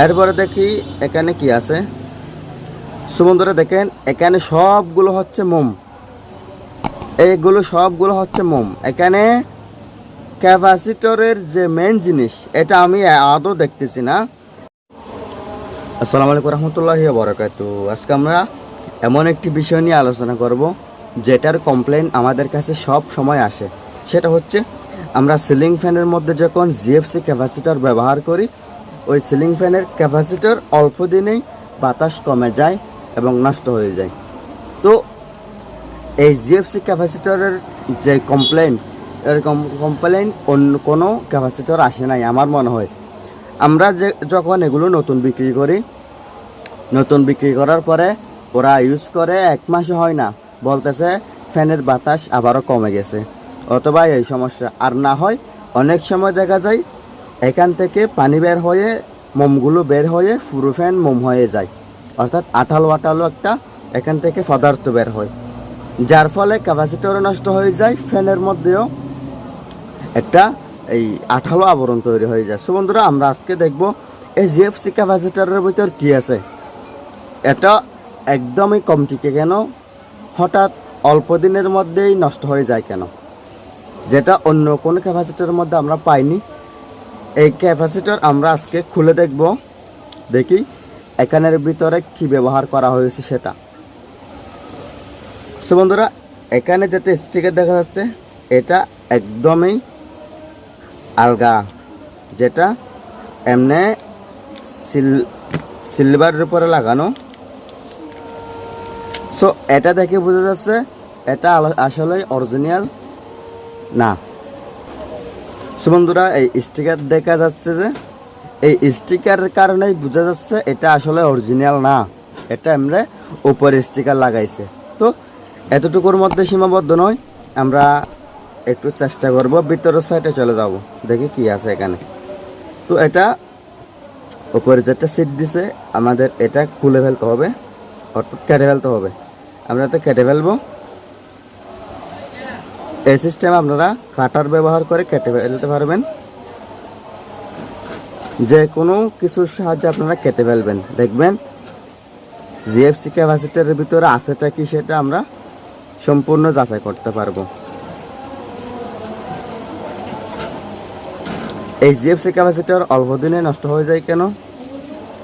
এরপরে দেখি এখানে কি আছে। সুবন্ধুরা দেখেন, এখানে সবগুলো হচ্ছে মোম। এইগুলো সবগুলো হচ্ছে মোম। এখানে ক্যাপাসিটরের যে মেন জিনিস, এটা আমি আদৌ দেখতেছি না। আসসালামু আলাইকুম রহমতুল্লাহি বরকাত। আজকে আমরা এমন একটি বিষয় নিয়ে আলোচনা করব, যেটার কমপ্লেন আমাদের কাছে সব সময় আসে। সেটা হচ্ছে, আমরা সিলিং ফ্যানের মধ্যে যখন জিএফসি ক্যাপাসিটর ব্যবহার করি ওই সিলিং ফ্যানের ক্যাপাসিটর অল্প দিনেই বাতাস কমে যায় এবং নষ্ট হয়ে যায়। তো এই জিএফসি ক্যাপাসিটরের যে কমপ্লেন এরকম কমপ্লেন অন্য কোনো ক্যাপাসিটর আসে নাই আমার মনে হয়। আমরা যে, যখন এগুলো নতুন বিক্রি করি, নতুন বিক্রি করার পরে ওরা ইউজ করে, এক মাসে হয় না, বলতেছে ফ্যানের বাতাস আবারও কমে গেছে। অথবা এই সমস্যা। আর না হয়, অনেক সময় দেখা যায় এখান থেকে পানি বের হয়ে, মোমগুলো বের হয়ে পুরো ফ্যান মোম হয়ে যায়। অর্থাৎ আঠালো আঠালো একটা এখান থেকে পদার্থ বের হয়। যার ফলে ক্যাপাসিটরও নষ্ট হয়ে যায়, ফ্যানের মধ্যেও একটা এই আঠালো আবরণ তৈরি হয়ে যায়। সো বন্ধুরা, আমরা আজকে দেখব এই জিএফসি ক্যাপাসিটারের ভিতর কি আছে। এটা একদমই কম টিকে কেন? হঠাৎ অল্প দিনের মধ্যেই নষ্ট হয়ে যায় কেন? যেটা অন্য কোনো ক্যাপাসিটারের মধ্যে আমরা পাইনি। এই ক্যাপাসিটর আমরা আজকে খুলে দেখব। দেখি, এখানের ভিতরে কি ব্যবহার করা হয়েছে সেটা। সো বন্ধুরা, এখানে যেটা স্টিকার দেখা যাচ্ছে, এটা একদমই আলগা, যেটা এমনি সিল, সিলভারের উপরে লাগানো। সো এটা দেখে বোঝা যাচ্ছে, এটা আসলে অরিজিনাল না। সো বন্ধুরা, এই স্টিকার দেখা যাচ্ছে যে, এই স্টিকারের কারণেই বোঝা যাচ্ছে এটা আসলে অরিজিনাল না। এটা আমরা উপরে স্টিকার লাগাইছে। তো এতটুকুর মধ্যে সীমাবদ্ধ নয় আমরা একটু চেষ্টা করব, ভিতরের সাইডে চলে যাব। দেখি কি আছে এখানে। তো এটা উপরে যেটা সিট দিছে, আমাদের এটা খুলে ফেলতে হবে, অর্থাৎ কেটে ফেলতে হবে। আমরা তো কেটে ফেলব। এই সিস্টেম আপনারা কাটার ব্যবহার করে কেটে ফেলতে পারবেন। যে কোনো কিছুর সাহায্যে আপনারা কেটে ফেলবেন। দেখবেন জিএফসি ক্যাপাসিটারের ভিতরে আছেটা কি সেটা আমরা সম্পূর্ণ যাচাই করতে পারব। এই জিএফসি ক্যাপাসিটার অল্প দিনে নষ্ট হয়ে যায় কেন?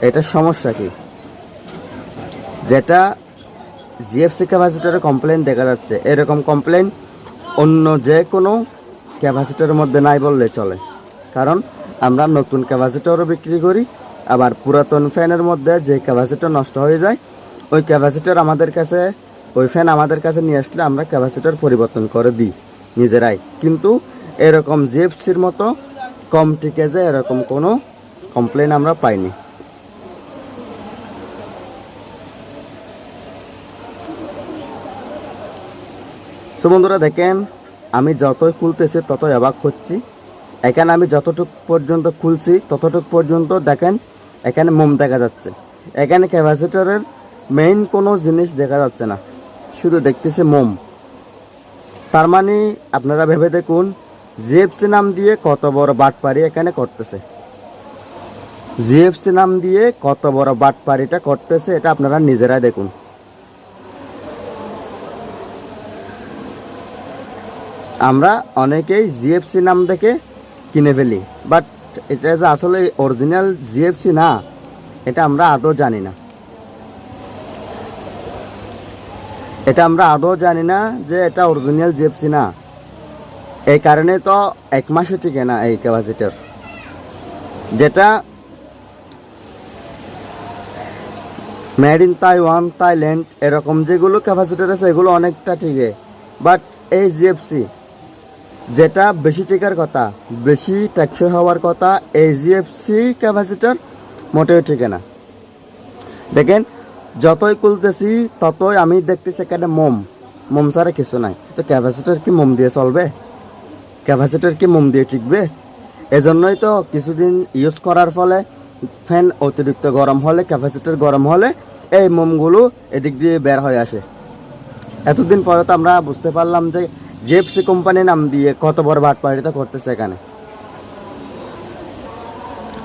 এটা সমস্যা কি? যেটা জিএফসি ক্যাপাসিটারের কমপ্লেন দেখা যাচ্ছে। এরকম কমপ্লেন অন্য যে কোনো ক্যাপাসিটারের মধ্যে নাই বললে চলে। কারণ আমরা নতুন ক্যাপাসিটারও বিক্রি করি, আবার পুরাতন ফ্যানের মধ্যে যে ক্যাপাসিটার নষ্ট হয়ে যায়, ওই ক্যাপাসিটার আমাদের কাছে, ওই ফ্যান আমাদের কাছে নিয়ে আসলে আমরা ক্যাপাসিটার পরিবর্তন করে দিই নিজেরাই। কিন্তু এরকম জিএফসির মতো কম টিকে যায় এরকম কোনো কমপ্লেন আমরা পাইনি। সো বন্ধুরা দেখেন, আমি যতই খুলতেছি ততই অবাক হচ্ছি। এখানে আমি যতটুক পর্যন্ত খুলছি ততটুক পর্যন্ত দেখেন, এখানে মোম দেখা যাচ্ছে। এখানে ক্যাপাসিটরের মেইন কোনো জিনিস দেখা যাচ্ছে না, শুধু দেখতেছি মোম। তার মানে আপনারা ভেবে দেখুন, জিএফসি নাম দিয়ে কত বড় বাটপারি এখানে করতেছে। জিএফসি নাম দিয়ে কত বড় বাটপারিটা করতেছে, এটা আপনারা নিজেরাই দেখুন। আমরা অনেকেই জিএফসি নাম দেখে কিনে ফেলি। বাট এটা যে আসলে অরিজিনাল জিএফসি না, এটা আমরা আদৌ জানি না। এটা আমরা আদৌ জানি না যে এটা অরিজিনাল জিএফসি না। এই কারণে তো এক মাসও টিকে না এই ক্যাপাসিটার যেটা মেড ইন তাইওয়ান থাইল্যান্ড এরকম যেগুলো ক্যাপাসিটার আছে, এগুলো অনেকটা টিকে। বাট এই জিএফসি যেটা বেশি টিকার কথা, বেশি টেকসই হওয়ার কথা এই জিএফসি ক্যাপাসিটার মোটেও টিকে না। দেখেন, যতই খুলতেছি, ততই আমি দেখতেছি এখানে মোম। মোম ছাড়া কিছু নাই। তো ক্যাপাসিটার কি মোম দিয়ে চলবে? ক্যাপাসিটার কি মোম দিয়ে টিকবে? এজন্যই তো কিছুদিন ইউজ করার ফলে ফ্যান অতিরিক্ত গরম হলে ক্যাপাসিটার গরম হলে, এই মোমগুলো এদিক দিয়ে বের হয়ে আসে। এতদিন পরে তো আমরা বুঝতে পারলাম যে জেপসি কোম্পানি নাম দিয়ে কত বড় বাটপাড়িটা করতেছে এখানে?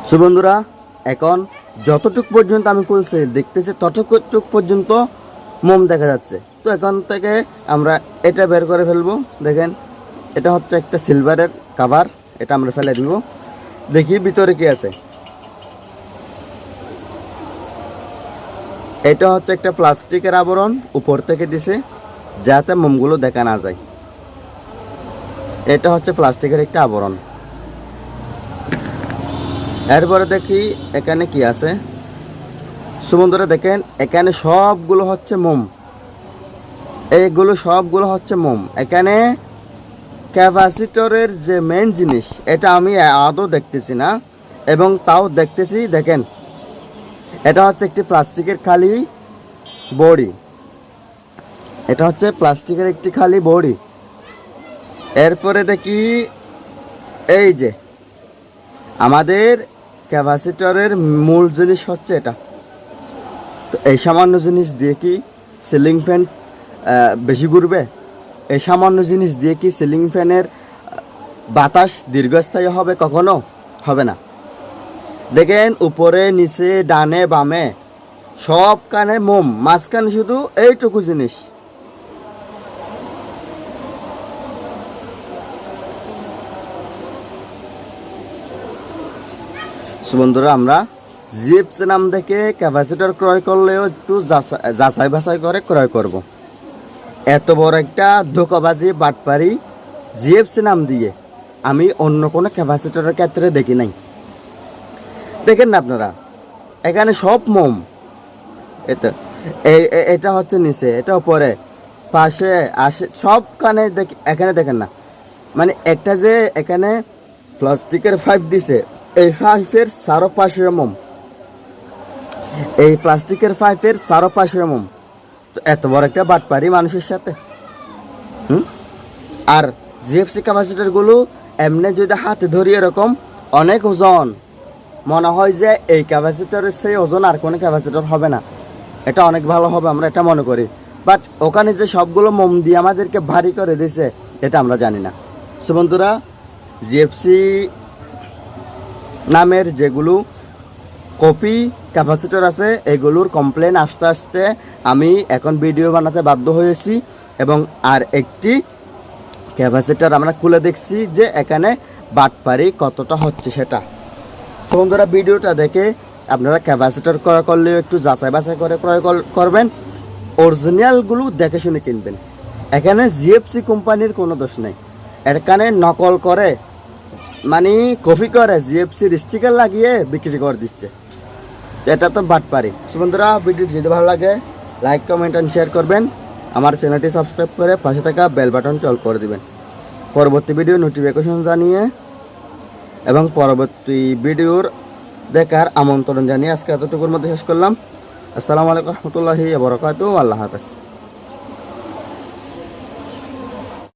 সো বন্ধুরা, এখন যতটুক পর্যন্ত আমি খুলছি, দেখতেছি ততটুক পর্যন্ত মোম দেখা যাচ্ছে। তো এখান থেকে আমরা এটা বের করে ফেলব। দেখেন, এটা হচ্ছে একটা সিলভারের কাভার এটা আমরা ফেলে দিব। দেখি ভিতরে কি আছে। এটা হচ্ছে একটা প্লাস্টিকের আবরণ উপর থেকে দিছে, যাতে মোমগুলো দেখা না যায়। এটা হচ্ছে প্লাস্টিকের একটা আবরণ। এরপরে দেখি এখানে কি আছে। সুবন্ধুরা দেখেন, এখানে সবগুলো হচ্ছে মোম। এইগুলো সবগুলো হচ্ছে মোম। এখানে ক্যাপাসিটরের যে মেন জিনিস, এটা আমি আদৌ দেখতেছি না, এবং তাও দেখতেছি, দেখেন, এটা হচ্ছে একটি প্লাস্টিকের খালি বডি। এটা হচ্ছে প্লাস্টিকের একটি খালি বডি। এরপরে দেখি, এই যে, আমাদের ক্যাপাসিটরের মূল জিনিস হচ্ছে এটা। তো এই সামান্য জিনিস দিয়ে কি সিলিং ফ্যান বেশি ঘুরবে? এই সামান্য জিনিস দিয়ে কি সিলিং ফ্যানের বাতাস দীর্ঘস্থায়ী হবে কখনো? হবে না। দেখেন, উপরে, নিচে, ডানে, বামে, সব কানে মোম, মাঝখানে শুধু এইটুকু জিনিস। বন্ধুরা, আমরা জিপস নাম থেকে ক্যাপাসিটার ক্রয় করলেও একটু যাচা- যাচাই বাছাই করে ক্রয় করব। এত বড় একটা ধোকাবাজি বাটপারি জিএফসি নাম দিয়ে আমি অন্য কোনো ক্যাপাসিটরের ক্ষেত্রে দেখি নাই। দেখেন না আপনারা, এখানে সব মোম। এটা এটা হচ্ছে নিচে, এটা উপরে, পাশে, আসে সব কানে দেখ- এখানে দেখেন না। মানে একটা যে এখানে প্লাস্টিকের পাইপ দিছে এই পাইপের চারো পাশে মোম এই প্লাস্টিকের পাইপের চারো পাশে মোম তো এত বড় একটা বাটপারি মানুষের সাথে। হুম? আর জিএফসি ক্যাপাসিটারগুলো এমনি যদি হাতে ধরি এরকম অনেক ওজন। মনে হয় যে এই ক্যাপাসিটরের সেই ওজন আর কোনো ক্যাপাসিটর হবে না। এটা অনেক ভালো হবে, আমরা এটা মনে করি। বাট ওখানে যে সবগুলো মোম দিয়ে আমাদেরকে ভারী করে দিয়েছে এটা আমরা জানি না। সো বন্ধুরা জিএফসি নামের যেগুলো কপি ক্যাপাসিটর আছে, এগুলোর কমপ্লেন আস্তে আস্তে আমি এখন ভিডিও বানাতে বাধ্য হয়েছি এবং আর একটি ক্যাপাসিটর আমরা খুলে দেখছি যে এখানে বাটপারি কতটা হচ্ছে সেটা। বন্ধুরা, ভিডিওটা দেখে আপনারা ক্যাপাসিটর ক্রয় করলেও একটু যাচাই বাছাই করে ক্রয় কর- করবেন অরিজিনালগুলো দেখে শুনে কিনবেন। এখানে জিএফসি কোম্পানির কোনো দোষ নেই। এখানে নকল করে মানে কপি করে জিএফসি স্টিকার লাগিয়ে বিক্রি করে দিচ্ছে। এটা তো বাটপারি। সো বন্ধুরা ভিডিও যদি ভালো লাগে লাইক কমেন্ট অ্যান্ড শেয়ার করবেন। আমার চ্যানেলটি সাবস্ক্রাইব করে পাশে থাকা বেল বাটনটি অল করে দিবেন। পরবর্তী ভিডিও নোটিফিকেশন জানিয়ে এবং পরবর্তী ভিডিওর দেখার আমন্ত্রণ জানিয়ে আজকে এতটুকুর মধ্যে শেষ করলাম। আসসালামু আলাইকুম রহমতুল্লাহি বরকাত আল্লাহ হাফেজ।